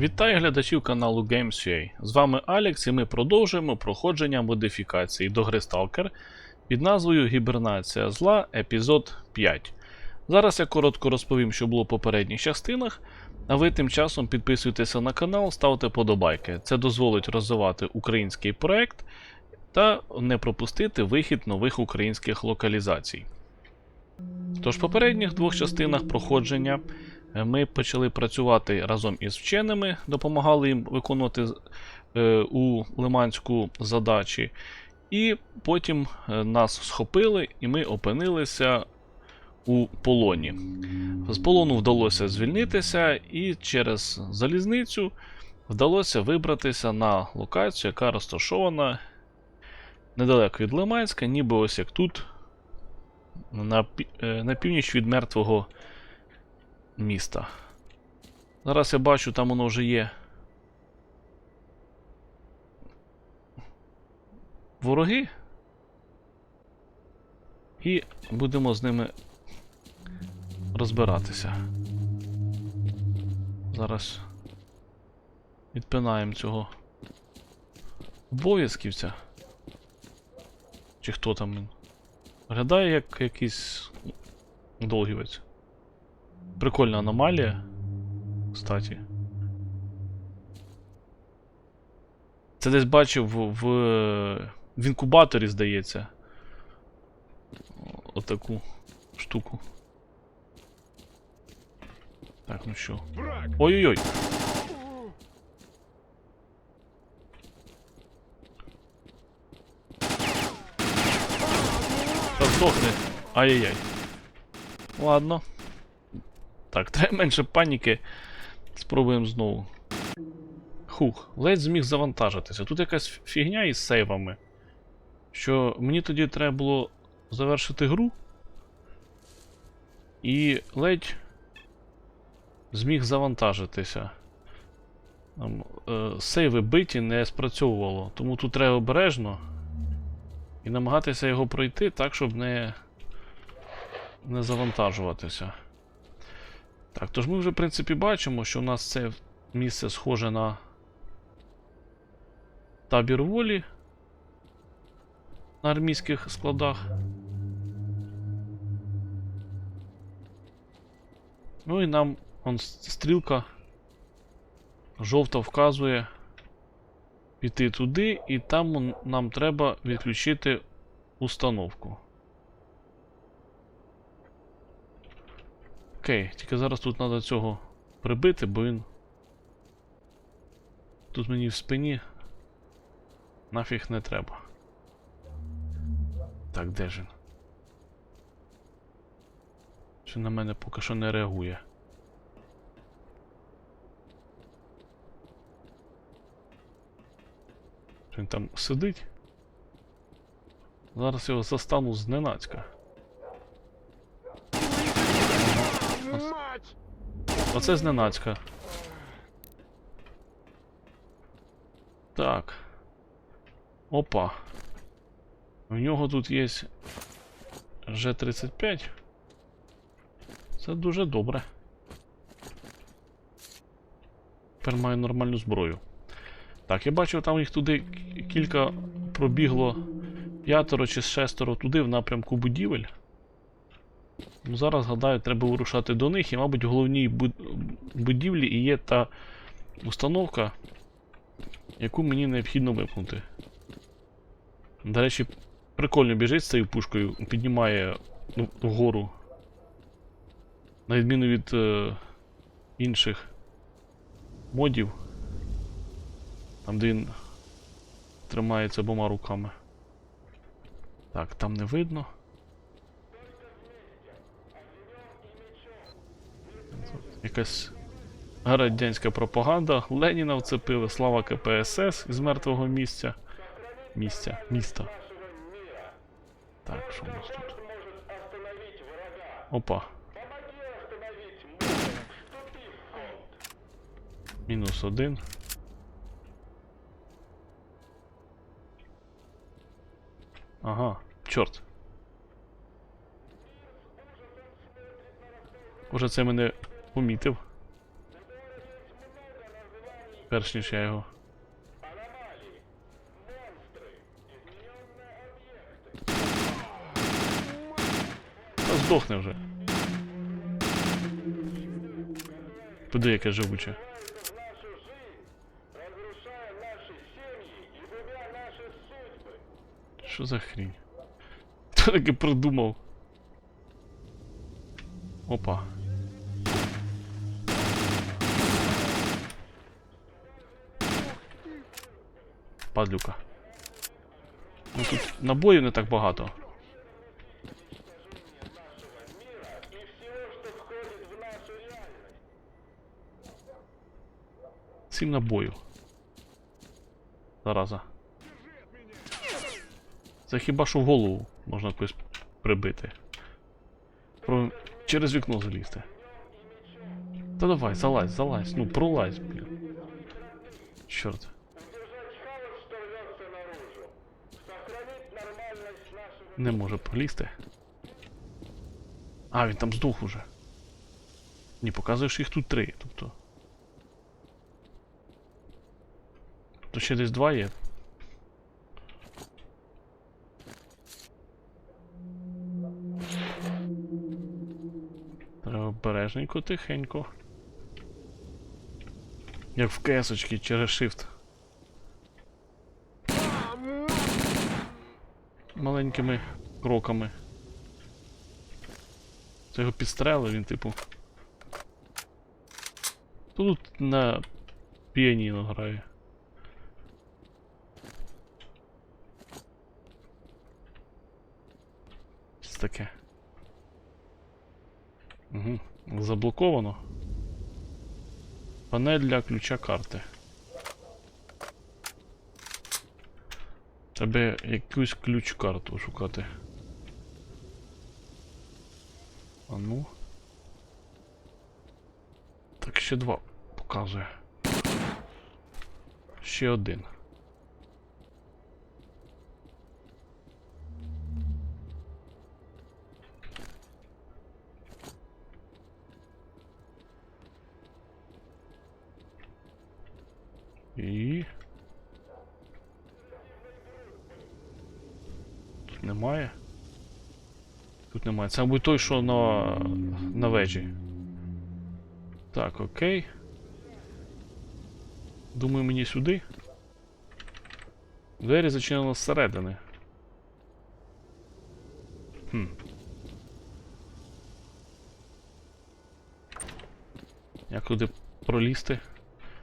Вітаю глядачів каналу Games.ua. З вами Алекс і ми продовжуємо проходження модифікації до гри Stalker під назвою Гібернація зла епізод 5. Зараз я коротко розповім, що було в попередніх частинах, а ви тим часом підписуйтеся на канал, ставте подобайки. Це дозволить розвивати український проект та не пропустити вихід нових українських локалізацій. Тож в попередніх двох частинах проходження ми почали працювати разом із вченими, допомагали їм виконувати е, у Лиманську задачі, і потім е, нас схопили, і ми опинилися у полоні. З полону вдалося звільнитися, і через залізницю вдалося вибратися на локацію, яка розташована недалеко від Лиманська, ніби ось як тут, на, е, на північ від мертвого міста. Зараз я бачу, там воно вже є. Вороги. І будемо з ними розбиратися. Зараз відпинаємо цього обов'язківця. Чи хто там? Виглядає як якийсь долгівець. Прикольна аномалія. Кстати. Це десь бачив в, в, в інкубаторі, здається. Отаку штуку. Так, ну що. Ой-ой-ой. Та здохни. Ай-яй-яй. Ладно. Так, треба менше паніки. Спробуємо знову. Хух, ледь зміг завантажитися. Тут якась фігня із сейвами. Що мені тоді треба було завершити гру. І ледь зміг завантажитися. Там, е, сейви биті не спрацьовувало, тому тут треба обережно і намагатися його пройти так, щоб не, не завантажуватися. Так, тож ми вже, в принципі, бачимо, що у нас це місце схоже на табір волі на армійських складах. Ну і нам он стрілка жовта вказує піти туди, і там нам треба відключити установку. Окей, тільки зараз тут треба цього прибити, бо він. Тут мені в спині нафіг не треба. Так, де ж він? Чи на мене поки що не реагує? Чи Він там сидить? Зараз його застану зненацька. Мать! Оце зненацька. Так. Опа. У нього тут є G35. Це дуже добре. Тепер маю нормальну зброю. Так, я бачив, там їх туди кілька пробігло п'ятеро чи шестеро туди в напрямку будівель. Ну, зараз, гадаю, треба вирушати до них, і, мабуть, в головній буд- будівлі і є та установка, яку мені необхідно випнути. До речі, прикольно біжить з цією пушкою, піднімає ну, вгору. На відміну від е, інших модів. Там, де він тримається обома руками. Так, там не видно. Якась радянська пропаганда. Леніна вцепили, слава КПСС із мертвого місця. Місця, міста. Так, що у нас тут? Опа. Мінус один. Ага, чорт. Уже це мене помітив. Перш ніж я його. Та здохне вже. Туди яке живуче. Що за хрінь? Хто таке придумав? Опа. Падлюка. Ну тут набоїв не так багато. Сім набоїв. Зараза. Це хіба що в голову можна когось прибити. Про... Через вікно залізти. Та давай, залазь, залазь, ну пролазь, блін. Чорт. Не може пролізти. А, він там здох уже. Ні, показуєш їх тут три, тобто. То ще десь два є. Треба обережненько, тихенько. Як в кесочки через shift. Маленькими кроками. Це його підстрели, він типу. Тут на піаніно грає. Що таке? Угу. Заблоковано. Панель для ключа карти. Треба якусь ключ карту шукати. А ну. Так, ще два показує. Ще один. І. немає. Тут немає. Це, мабуть, той, що на, на вежі. Так, окей. Думаю, мені сюди. Двері зачинено зсередини. Хм. Як туди пролізти?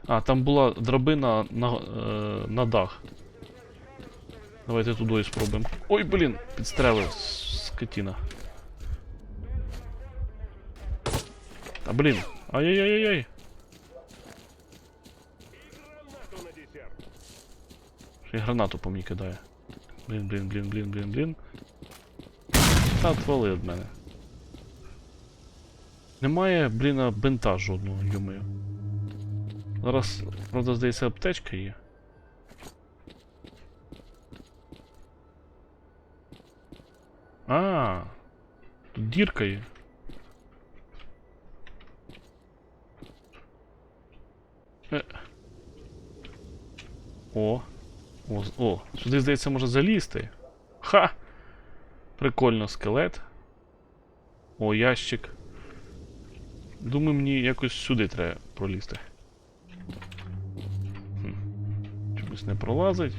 А, там була драбина на, е, на дах. Давайте туди спробуємо. Ой, блін, підстрелив скотіна. Та блін. Ай-яй-яй-яй. Ще й гранату по мені кидає. Блін, блін, блін, блін, блін, блін. Та отвали від мене. Немає, блін, бинта жодного, йомою. Зараз, правда, здається, аптечка є. А, тут дірка є. Е. О. О, о, сюди, здається, може залізти. Ха! Прикольно, скелет. О, ящик. Думаю, мені якось сюди треба пролізти. Хм. Чомусь не пролазить.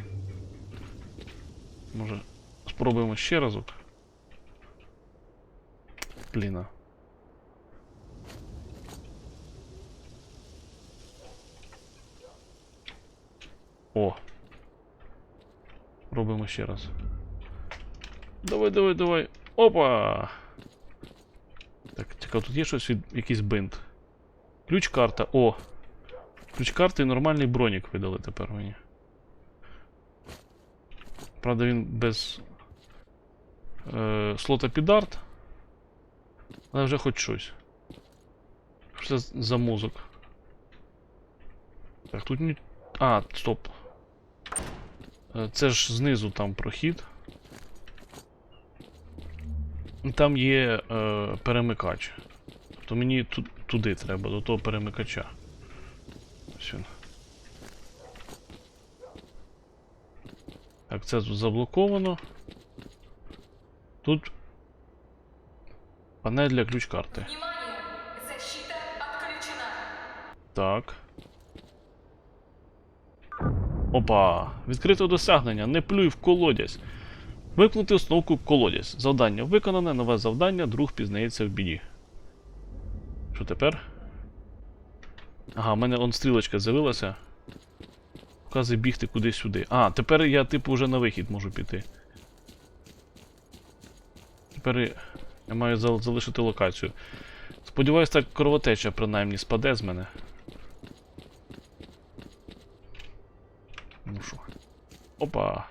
Може, спробуємо ще разок. Бліна. О. Робимо ще раз. Давай, давай, давай. Опа! Так, цікаво, тут є щось від якийсь бинт. Ключ карта. О! Ключ карти і нормальний бронік видали тепер мені. Правда, він без е, слота під арт. Але вже хоч щось. Що це за мозок? Так, тут ні... А, стоп. Е, це ж знизу там прохід. Там є е, перемикач. Тобто мені туди треба, до того перемикача. Ось він. Так, це тут заблоковано. Тут панель для! Защита отключена. Так. Опа. Відкрито досягнення. Не плюй в колодязь. Вимкнути установку колодязь. Завдання виконане, нове завдання, друг пізнається в біді. Що тепер? Ага, в мене он стрілочка з'явилася. Показує бігти кудись сюди. А, тепер я, типу, вже на вихід можу піти. Тепер я маю залишити локацію. Сподіваюсь, так кровотеча принаймні спаде з мене. Ну що. Опа.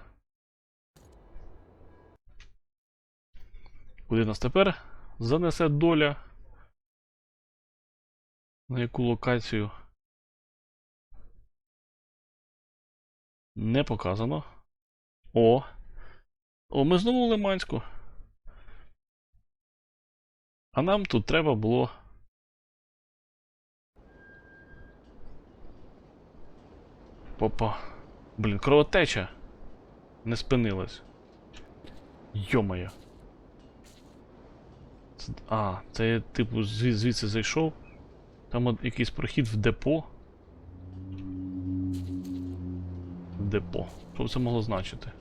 Куди нас тепер занесе доля? На яку локацію? Не показано. О. О, ми знову в Лиманську. А нам тут треба було. Попа. Блін, кровотеча. Не спинилась. Йомаю. А, це я, типу, звідси зайшов. Там от якийсь прохід в депо. Депо. Що б це могло значити?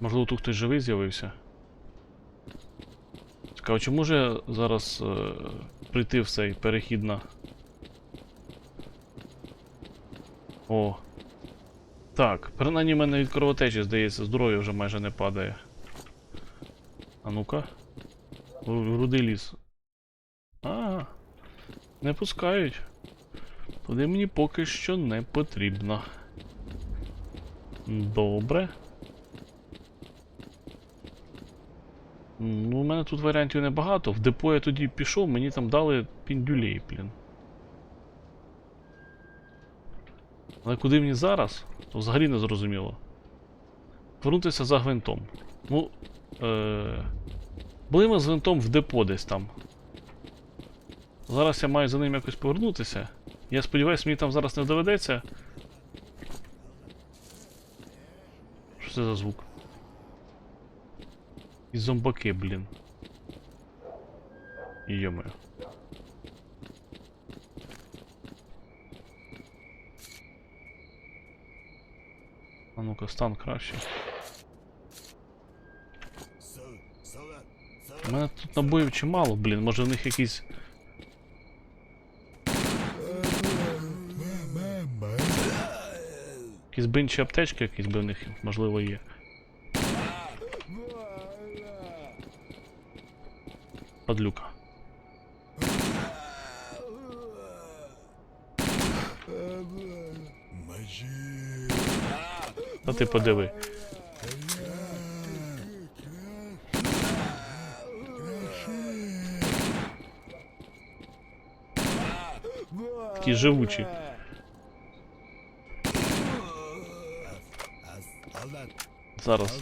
Можливо, тут хтось живий з'явився. Цікаво, чи може зараз е, прийти в цей перехід на. О. Так, принаймні в мене від кровотечі, здається, здоров'я вже майже не падає. А ну-ка. Ру- Рудий ліс. А, не пускають. Туди мені поки що не потрібно. Добре. Ну, у мене тут варіантів небагато. В депо я тоді пішов, мені там дали піндюлей, блін. Але куди мені зараз? То взагалі не зрозуміло. Вернутися за гвинтом. Ну. Е... Були ми з гвинтом в депо десь там. Зараз я маю за ним якось повернутися. Я сподіваюся, мені там зараз не доведеться. Що це за звук? І зомбаки, блін. Йомаю. А ну-ка, стан краще. У мене тут набоїв чимало, блін, може в них якісь. Якісь бинчі аптечки якісь би в них, можливо, є. Падлюка. Та ти подиви. Такі живучі. Зараз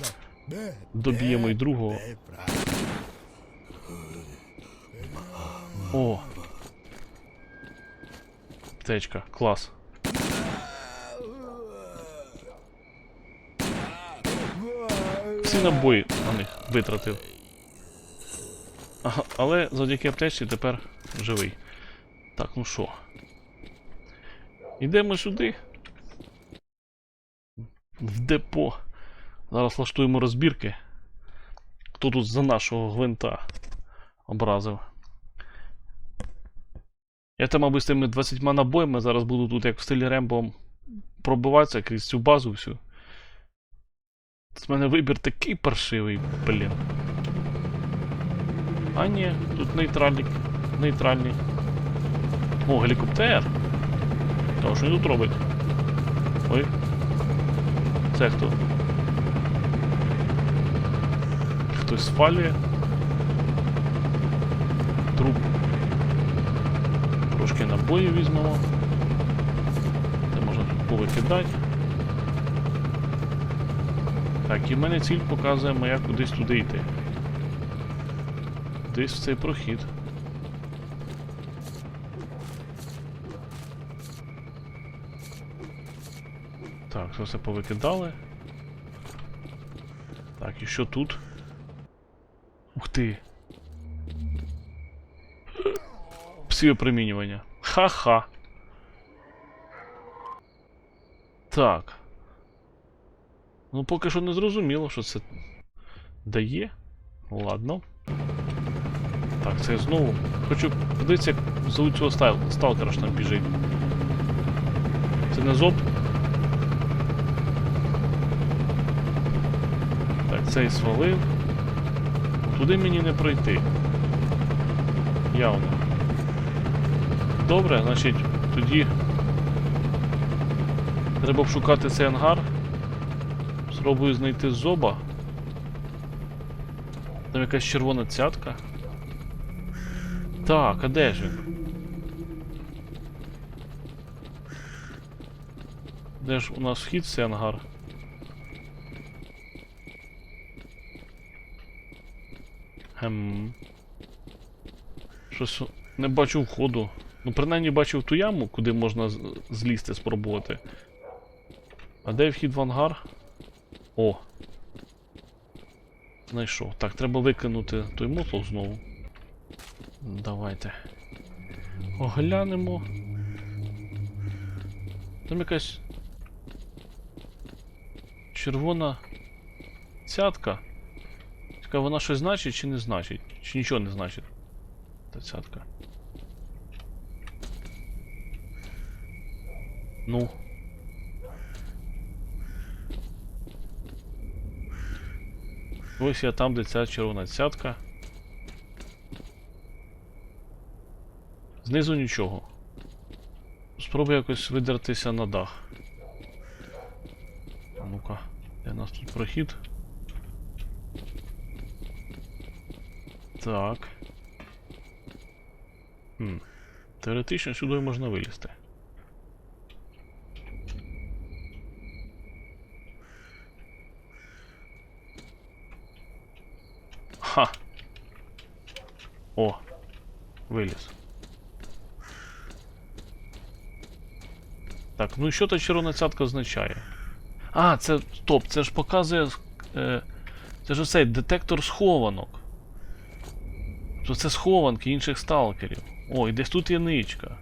доб'ємо й другого. О! Аптечка, клас. Всі набої на них витратив. Ага, але завдяки аптечці тепер живий. Так, ну що? Йдемо сюди. В депо. Зараз влаштуємо розбірки. Хто тут за нашого гвинта образив? Я там, мабуть, з тими 20 набоями зараз буду тут, як в стилі Рембо, пробиватися крізь цю базу всю. З мене вибір такий паршивий, блін. А ні, тут нейтральний. Нейтральний. О, гелікоптер. Та що він тут робить? Ой. Це хто? Хтось спалює. Труп. Трошки набоїв візьмемо. Це можна тут повикидати. Так, і в мене ціль показує моя кудись туди йти. Десь в цей прохід. Так, все повикидали. Так, і що тут? Ух ти. Псі опромінювання. Ха-ха. Так. Ну, поки що не зрозуміло, що це дає. Ладно. Так, це знову. Хочу подивитися, як зовуть цього стал... сталкера що там біжить. Це не зоб. Так, цей свалив. Туди мені не пройти. Явно. Добре, значить, тоді. Треба обшукати цей ангар. Спробую знайти зоба. Там якась червона цятка. Так, а де ж він? Де ж у нас вхід цей ангар? Гем. Щось не бачу входу. Ну, принаймні бачив ту яму, куди можна злізти, спробувати. А де вхід в ангар? О. Знайшов. Так, треба викинути той мотлох знову. Давайте. Оглянемо. Там якась червона цятка. Цікаво, вона щось значить чи не значить? Чи нічого не значить? Та цятка. Ну. Ось я там, де ця червона цятка. Знизу нічого. Спробую якось видертися на дах. А ну-ка, де у нас тут прохід? Так. Хм. Теоретично сюди можна вилізти. Ха. О, виліз. Так, ну що та червона цятка означає? А, це. Стоп, це ж показує. Е, це ж оцей детектор схованок. То це схованки інших сталкерів. О, і десь тут є ничка.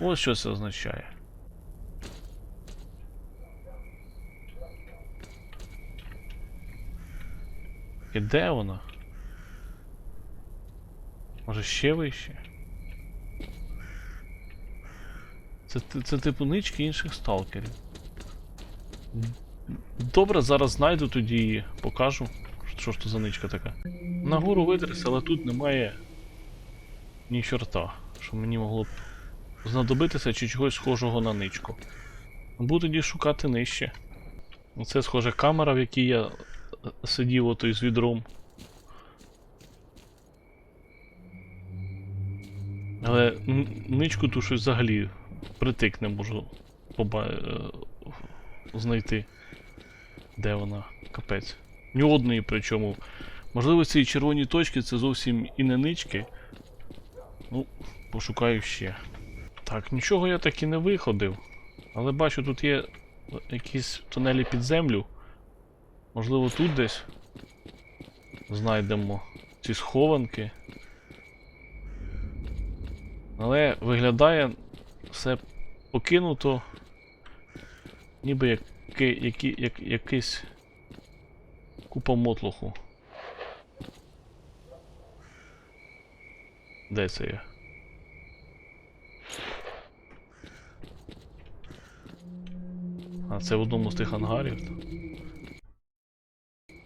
Ось що це означає. І де вона? Може ще вище? Це, це типу нички інших сталкерів. Добре, зараз знайду тоді і покажу. Що ж то за ничка така? Нагору витряс, але тут немає ні чорта, що мені могло б знадобитися чи чогось схожого на ничку. Буду тоді шукати нижче. Оце схоже камера, в якій я е, сидів отой з відром. Але ничку ту щось взагалі притик не можу поба... е, знайти. Де вона? Капець. Ні одної причому. Можливо, ці червоні точки це зовсім і не нички. Ну, пошукаю ще. Так, нічого я так і не виходив. Але бачу, тут є якісь тунелі під землю. Можливо, тут десь знайдемо ці схованки. Але виглядає все покинуто. Ніби як, як, як, якийсь купа мотлоху. Де це я? А, це в одному з тих ангарів.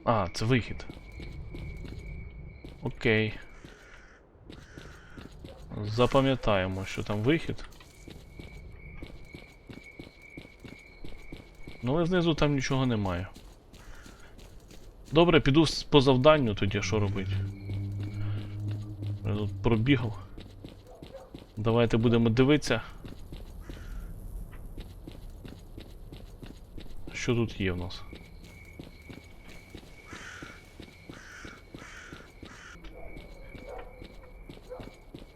А, це вихід. Окей. Запам'ятаємо, що там вихід. Ну, але знизу там нічого немає. Добре, піду по завданню тоді, що робити. Я тут пробігав. Давайте будемо дивитися. Що тут є в нас?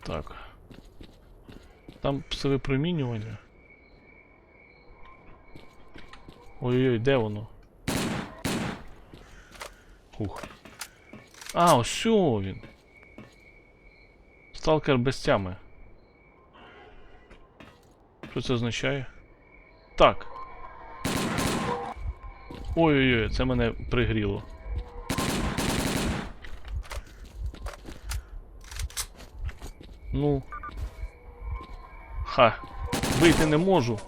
Так. Там псове промінювання. Ой-ой, де воно? Ух. А, ось він. Сталкер без тями. Що це означає? Так. Ой-ой-ой, це мене пригріло. Ну. Ха. Вийти не можу.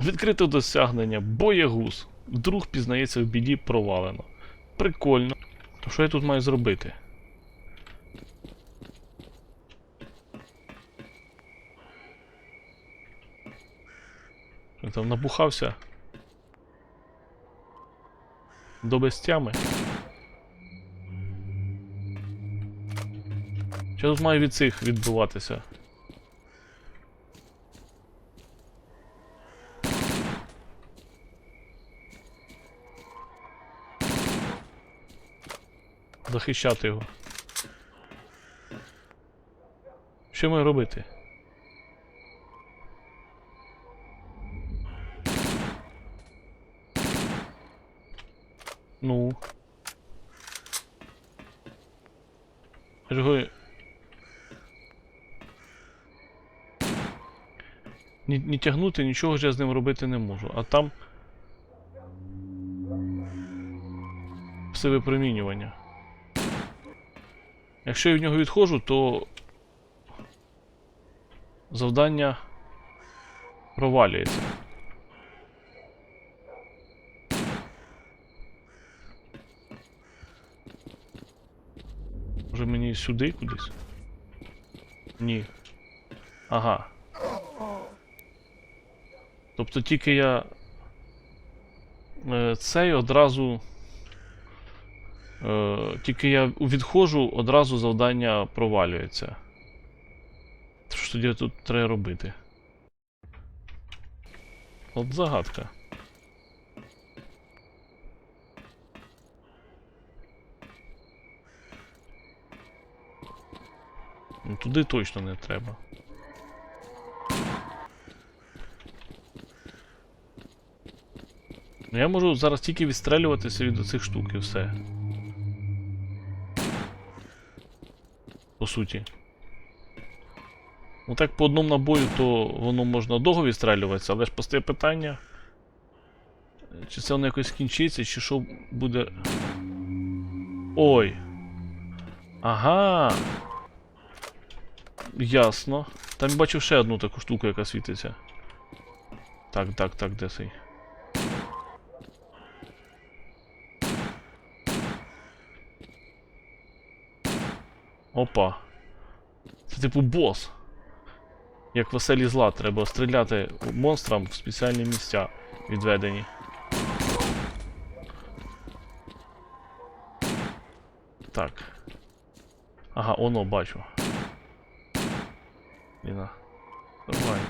Відкрите досягнення. Боягуз. Друг пізнається в біді провалено. Прикольно. То що я тут маю зробити? Що там набухався? До безтями. Тут має від цих відбуватися? Захищати його. Що маю робити? Ну. Я ж його... Ні, ні тягнути, нічого ж я з ним робити не можу. А там. Все випромінювання. Якщо я від нього відходжу, то завдання провалюється. Може мені сюди кудись? Ні. Ага. Тобто тільки я е, цей одразу. Е, тільки я відходжу, одразу завдання провалюється. Що тоді тут треба робити? От загадка. Ну, туди точно не треба. Ну я можу зараз тільки відстрелюватися від оцих штук і все. По суті. Ну так по одному набою, то воно можна довго відстрелюватися, але ж постає питання. Чи це воно якось скінчиться, чи що буде. Ой. Ага. Ясно. Там бачив ще одну таку штуку, яка світиться. Так, так, так, де цей? Опа. Це типу бос. Як веселі зла, треба стріляти монстрам в спеціальні місця відведені. Так. Ага, оно бачу. Ліна. Давай.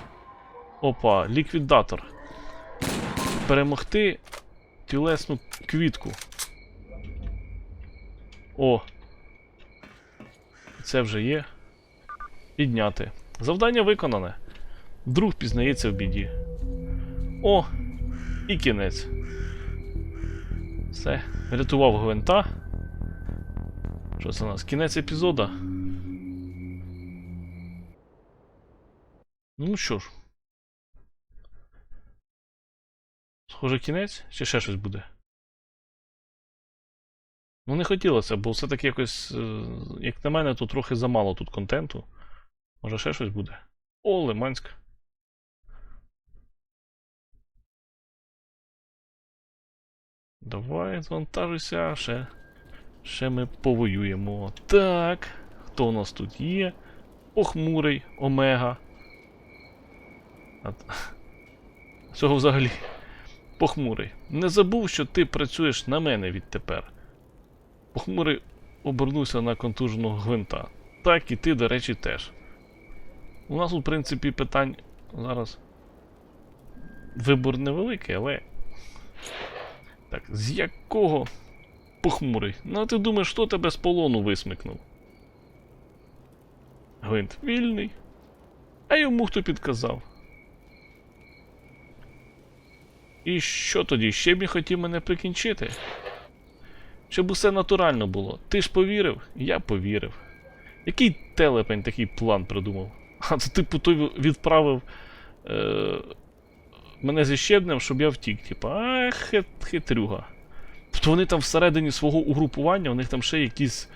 Опа, ліквідатор. Перемогти тілесну квітку. О. Це вже є. Підняти. Завдання виконане. Друг пізнається в біді. О! І кінець. Все. Рятував гвинта. Що це у нас? Кінець епізода. Ну що ж. Схоже, кінець? Чи ще щось буде? Ну, не хотілося, бо все-таки якось, е, як на мене, тут трохи замало тут контенту. Може ще щось буде? О, Лиманськ. Давай, звантажуйся, ще. Ще ми повоюємо. Так. Хто у нас тут є? Похмурий, Омега. А Цього взагалі. Похмурий. Не забув, що ти працюєш на мене відтепер. Похмурий обернувся на контуженого гвинта. Так і ти, до речі, теж. У нас, у принципі, питань зараз. Вибор невеликий, але. Так, з якого похмурий? Ну, а ти думаєш, хто тебе з полону висмикнув? Гвинт вільний. А йому хто підказав? І що тоді? Ще б він хотів мене прикінчити? Щоб усе натурально було. Ти ж повірив, я повірив. Який телепень такий план придумав? А це типу той відправив е, мене зі щебнем, щоб я втік. Типа, а хит, хитрюга. Тобто вони там всередині свого угрупування, у них там ще якісь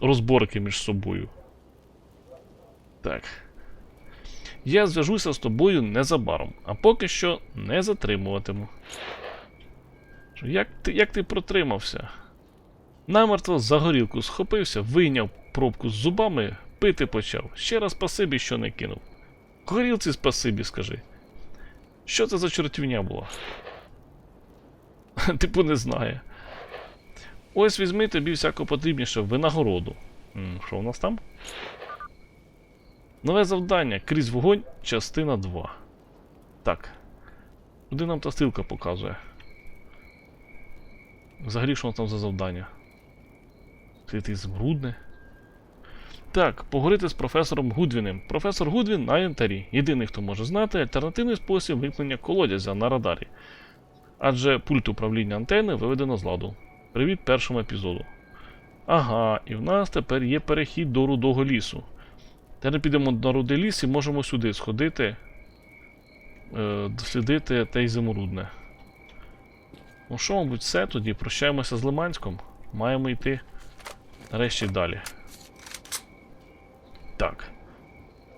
розборки між собою. Так. Я зв'яжуся з тобою незабаром, а поки що не затримуватиму. Як ти, як ти протримався? Намертво за горілку схопився, вийняв пробку з зубами, пити почав. Ще раз спасибі, що не кинув. Горілці спасибі, скажи. Що це за чортівня була? Типу не знає. Ось візьми тобі всяко потрібніше винагороду. Що у нас там? Нове завдання. Крізь вогонь, частина 2. Так. Куди нам та стилка показує? Взагалі, що там за завдання? Святий змрудне. Так, поговорити з професором Гудвіним. Професор Гудвін на янтарі. Єдиний, хто може знати альтернативний спосіб вимкнення колодязя на радарі. Адже пульт управління антени виведено з ладу. Привіт першому епізоду. Ага, і в нас тепер є перехід до рудого лісу. Тепер підемо на рудий ліс і можемо сюди сходити, е, дослідити те й заморудне. Ну що, мабуть, все тоді. Прощаємося з Лиманськом. Маємо йти нарешті далі. Так.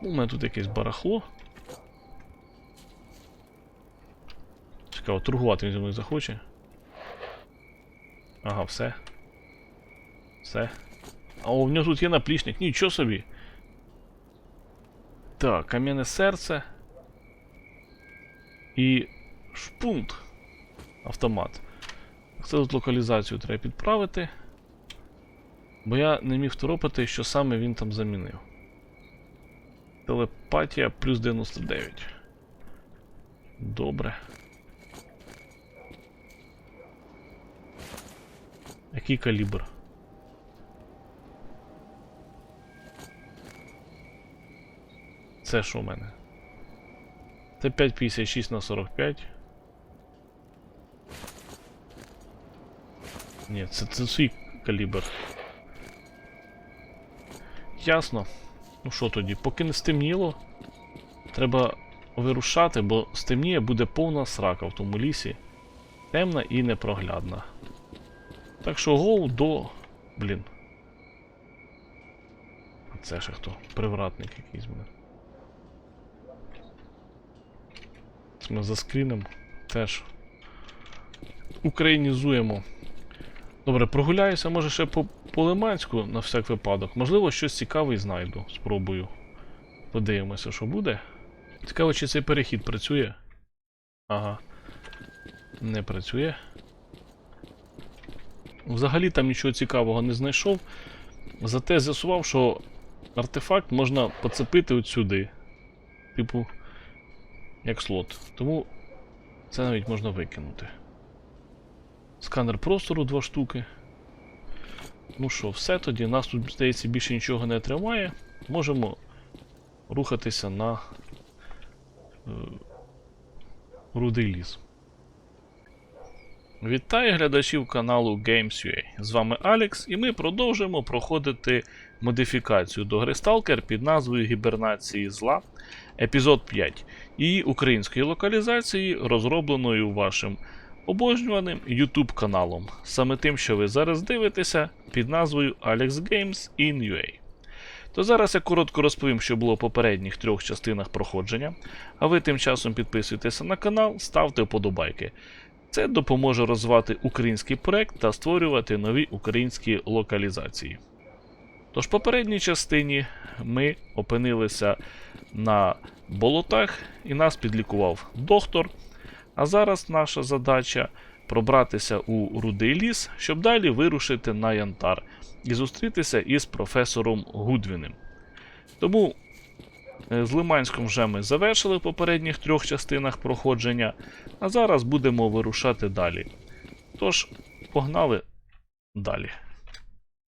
У мене тут якесь барахло. Цікаво, торгувати він зі мною захоче. Ага, все. Все. А в нього тут є наплічник, нічого собі. Так, кам'яне серце. І шпунт. Автомат. Це тут локалізацію треба підправити. Бо я не міг второпати, що саме він там замінив. Телепатія плюс 99. Добре. Який калібр? Це що в мене? Це 5,56 на 45. Ні, це, це свій калібр. Ясно. Ну що тоді, поки не стемніло, треба вирушати, бо стемніє буде повна срака в тому лісі. Темна і непроглядна. Так що гоу до. Блін. А це ще хто? Привратник якийсь буде. Це ми заскрінимо. Теж. Українізуємо. Добре, прогуляюся, може ще по, по Лиманську на всяк випадок. Можливо, щось цікаве знайду. Спробую. Подивимося, що буде. Цікаво, чи цей перехід працює. Ага. Не працює. Взагалі там нічого цікавого не знайшов. Зате з'ясував, що артефакт можна поцепити от сюди. Типу, як слот. Тому це навіть можна викинути. Сканер простору два штуки. Ну що, все тоді. Нас тут, здається, більше нічого не тримає. Можемо рухатися на е, рудий ліс. Вітаю глядачів каналу Games.ua. З вами Алекс, і ми продовжуємо проходити модифікацію до гри Stalker під назвою Гібернації зла, епізод 5, її української локалізації, розробленою вашим обожнюваним YouTube каналом, саме тим, що ви зараз дивитеся під назвою Alex Games in UA. То зараз я коротко розповім, що було в попередніх трьох частинах проходження, а ви тим часом підписуйтеся на канал, ставте вподобайки. Це допоможе розвивати український проект та створювати нові українські локалізації. Тож в попередній частині ми опинилися на болотах і нас підлікував доктор. А зараз наша задача пробратися у рудий ліс, щоб далі вирушити на Янтар і зустрітися із професором Гудвіним. Тому е, з Лиманськом вже ми завершили в попередніх трьох частинах проходження, а зараз будемо вирушати далі. Тож, погнали далі.